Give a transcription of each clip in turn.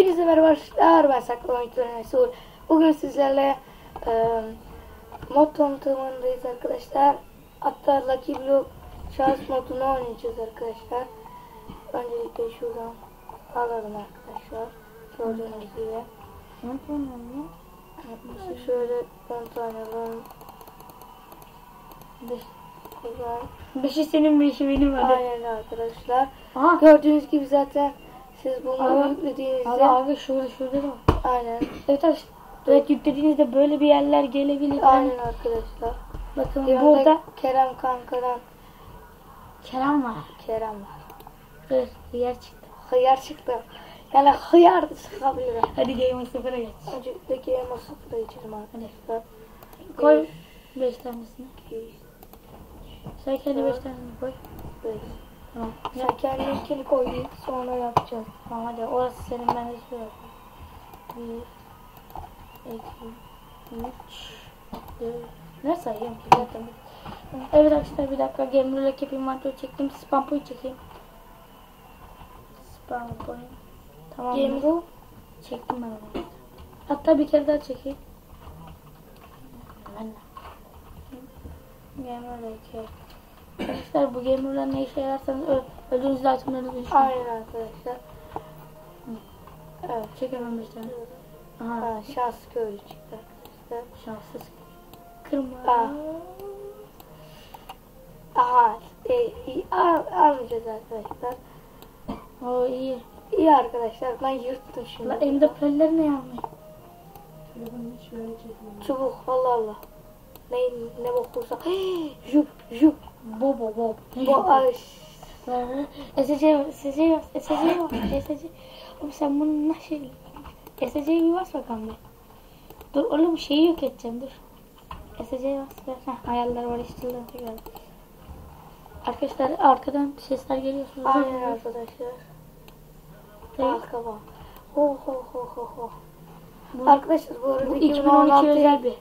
Hepinize merhaba arkadaşlar. Ben Saklama Mesul. Bugün sizlerle e, mod tanıtımındayız arkadaşlar. Hatta Lucky Blue şans modunu oynayacağız arkadaşlar. Öncelikle şuradan alalım arkadaşlar. Gördüğünüz gibi. Şöyle 10 tane alalım. Güzel. Beşi senin beşi benim hadi. Aynen arkadaşlar. Aha. Gördüğünüz gibi zaten siz bunu Abi- yüklediğinizde Abi abi şurada şurada da var. aynen Evet arkadaşlar. Evet yüklediğinizde böyle bir yerler gelebilir. aynen arkadaşlar. Bakın Yanında burada Kerem kankadan Kerem var. Kerem var. Evet yer çıktı. Hıyar çıktı. Yani hıyar da sıkabilirim. Hadi Game of Sıfır'a geç. Öncelikle elma sıfıra içelim arkadaşlar. Koy 5 tanesini. İki, Sen kendi 5 Dört. tanesini koy. beş. Tamam. Sen kendininkini koy sonra yapacağız. Tamam hadi orası senin ben de şuraya. 1 2 3 4 Ne sayıyorum ki zaten? Evet arkadaşlar bir dakika Gamer'la kepim mantığı çektim. Spam point çekeyim. Spam point. Tamam. mı? Game Rule Çektim ben onu. Hatta bir kere daha çekeyim. De. Gamer'la iki. Arkadaşlar bu gamer'la ne işe yararsanız ödünüzü itemlerinizi düşünün. aynen arkadaşlar. Evet. Çek hemen bir tane. Aha. Ha, şans köylü çıktı arkadaşlar. Şanssız. Kırma. Aa. Aha. E, iyi, al, almayacağız arkadaşlar. O iyi. İyi arkadaşlar ben yırttım şimdi. La elimde peller ne yapmayın? Çubuk Allah Allah. Ne ne bokursa. Jup jup. Bo bo bo. Bu ay. SC SC SC SC Oğlum sen bunu nasıl SC'ye bir bas bakalım bir. Dur oğlum şeyi yok edeceğim dur. SC'ye bas ver. Heh, hayaller var işte tekrar. Arkadaşlar arkadan sesler geliyor. Aynen arkadaşlar. Arka bak. Ho ho ho ho ho. Arkadaşlar bu arada bu 2012 2016 özel bir.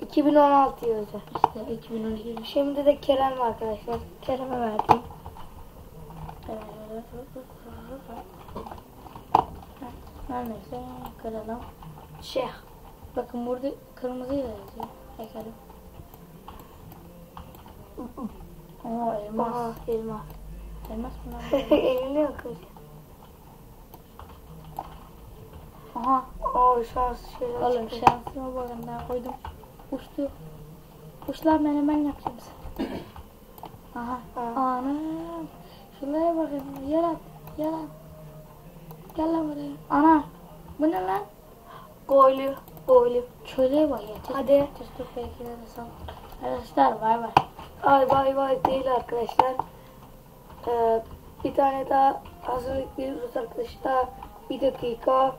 2016 özel. İşte 2012 bir şey. Şimdi de Kerem var arkadaşlar. Kerem'e verdim. Her neyse kıralım. Şeyh. Bakın burada kırmızı yazıyor. Bakalım. Oo elmas. Aha elma. Elmas mı? Elinde yok. Aha. Oo şans Oğlum şansıma bakın daha koydum. Uçtu. Uç lan ben yapacağım sana. Aha. Ha. Anam. Şuraya bakın. Yarat. Yarat. Gel lan buraya. Ana. Bu ne lan? Golü. Golü. Köylüye bak ya. Test- Hadi. Sal. Arkadaşlar bay bay. Ay bay bay değil arkadaşlar. Ee, bir tane daha hazırlıklıyoruz arkadaşlar. Bir dakika.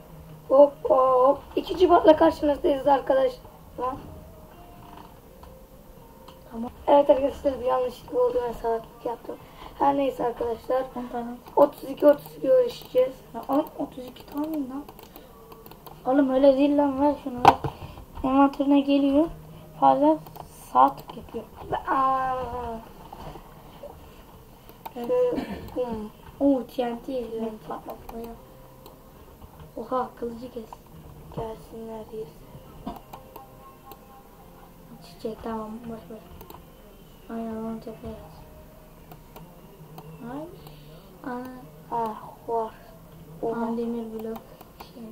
Hop hop. İkinci batla karşınızdayız arkadaşlar. Tamam. Evet arkadaşlar bir yanlışlık oldu ben salaklık yaptım. Her neyse arkadaşlar. 10 tane. 32 32 görüşeceğiz. Ya oğlum 32 tane lan. Oğlum öyle değil lan ver şunu ver. Envanterine geliyor. Fazla sağ tık yapıyor. Aa. Bum. Oo TNT. Patlatmaya. Oha kılıcı kes. Gelsinler diye. Çiçek tamam boş ver. Aynen onu tepeye yaz. Ay. Ana. Ah var. Aha demir blok. Şey.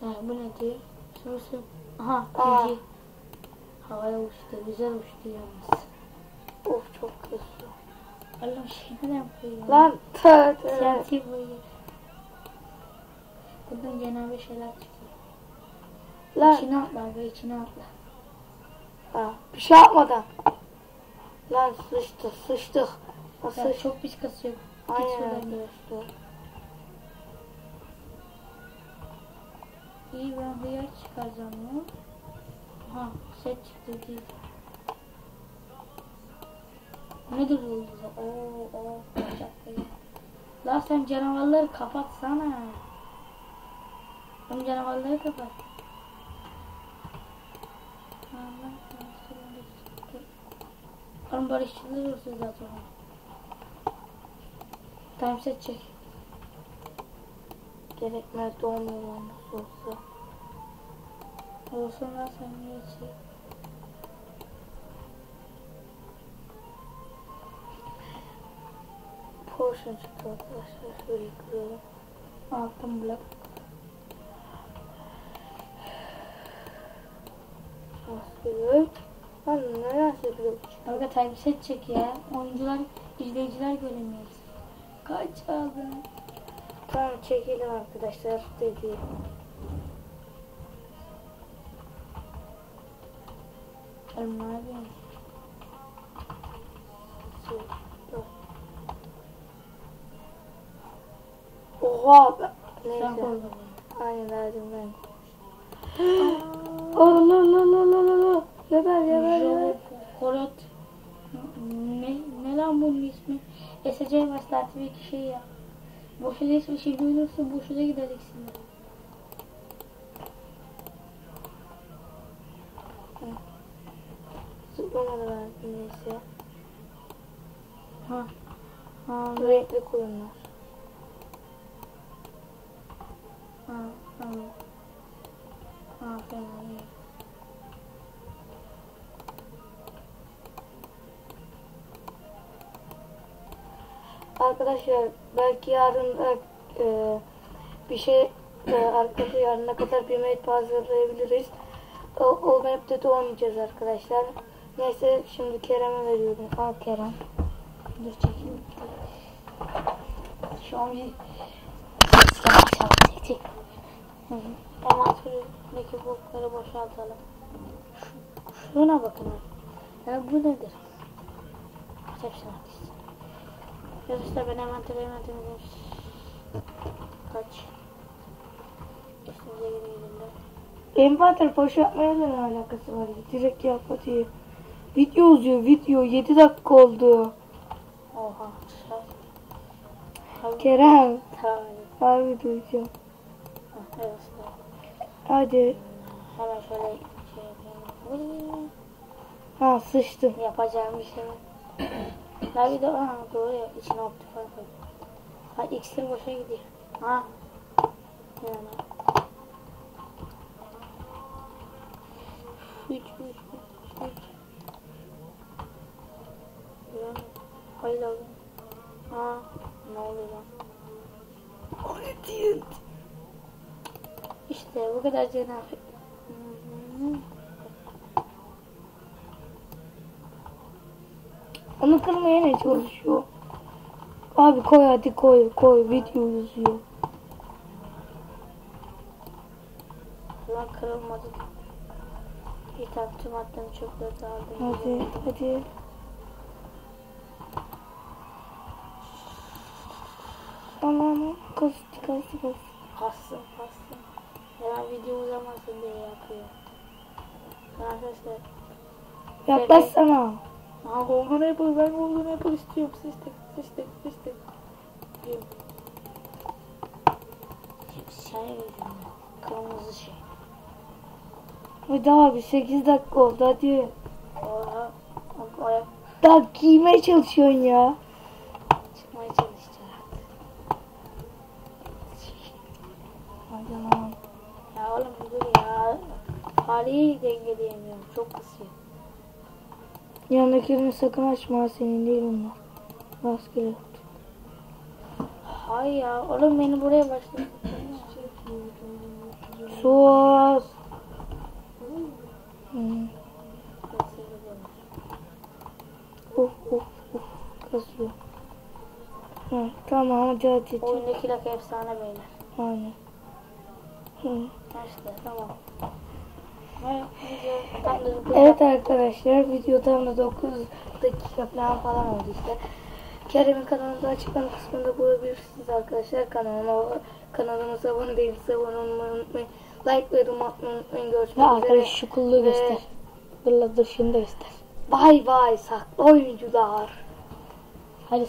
Ha, bu ne diyor? Şurası. Aha kılıcı. Havaya uçtu. Güzel uçtu yalnız. Of çok kötü. Oğlum şey neden koyuyor? Lan tö tö. TNT koyuyor. Buradan cenabı şeyler çıkıyor. Lan. İçine atla abi içine atla. Ha, bir şey yapmadan. Lan sıçtık sıçtık. Ya Nasıl çok pis kasıyor. Aynen arkadaşlar. İyi ben hıyar çıkaracağım ya. Aha set çıktı değil. Nedir bu yüzü? Oo oo. La sen canavarları kapatsana. Oğlum canavarları kapat. Allah, Oğlum barışçılar olsun zaten. Time set çek. Gerekmez nasıl olsa. Olsun lan sen niye şey? Portion çıktı arkadaşlar. Şöyle kırıyorum. Altın blok. Nasıl? Lan neler yapıyor? Kanka set çek ya. Oyuncular, izleyiciler göremiyor. Kaç aldın? Tamam çekelim arkadaşlar dedi. Ne yapıyorsun? Oha! be- Neyse. Aynen lazım ben. Allah Allah Allah Allah Allah. Geber geber geber. Korot. Ne, ne lan bunun ismi? SC başlatı bir kişi ya. Boşuna hiçbir şey duyulursa boşuna gider ikisinde. Zıplamadı verdim neyse. Ha. Ha. Renkli koyunlar. Ha. Ha. Ha. Fena değil. Arkadaşlar belki yarın da e, bir şey e, arkadaşlar yarına kadar bir map hazırlayabiliriz. O, o map'te de olmayacağız arkadaşlar. Neyse şimdi Kerem'e veriyorum. Al Kerem. Dur çekeyim. Şu an bir çek çek. Envanterdeki blokları boşaltalım. Şu, şuna bakın. Ya bu nedir? Atacağız. Arkadaşlar ben envanteri envanterimi kaç. Gidelim. Envanter boş yapmaya da ne alakası var? Direkt yapma Video uzuyor video 7 dakika oldu. Oha. Tabii. Kerem. Tabii. Abi duyacağım. Evet. Hadi. Hemen şöyle şey yapayım. Ha sıçtım. Yapacağım bir şey bir de aa, doğru ya içine optifan koydum. Ha iksir boşa gidiyor. Ha. Yani. Üç, üç, üç, üç. Yani. Hayır oğlum. Ha. Ne oluyor lan? O ne? İşte bu kadar cenab Onu kırmaya ne çalışıyor? Abi koy hadi koy koy video uzuyor. Lan kırılmadı. Bir tane tüm attım çöpleri de aldım. Hadi hadi. Aman kastı kastı kastı. Kastım kastım. Hemen video uzamasın diye yapıyor. Arkadaşlar. Yaklaşsana. Aha Golden Apple ben Golden Apple istiyorum. Sıçtık sıçtık sıçtık. Diyorum. Şey. Kırmızı şey. Hadi abi 8 dakika oldu hadi. Oha. O ayak Daha giymeye çalışıyorsun ya. çıkmaya çalışacak. Hadi lan. Ya oğlum dur ya. Haliyi dengeleyemiyorum. Çok kısıyor. Yanındakilerini sakın açma senin değil onlar. Rastgele. Hay ya. Oğlum beni buraya başladı. Sus. Hmm. Uf uf uf. Kasıyor. Hı, tamam hadi. hadi. Oyundaki lak efsane beyler. Aynen. Hı. İşte tamam. Evet, arkadaşlar video tam da 9 dakika falan falan oldu işte. Kerem'in kanalında açıklama kısmında bulabilirsiniz arkadaşlar. Kanalıma, kanalımıza abone değilse abone olmayı unutmayın. Like ve yorum atmayı unutmayın. Görüşmek üzere. arkadaş şu kulluğu Ve göster. Dur la dur şunu da göster. Bay bay saklı oyuncular. Hadi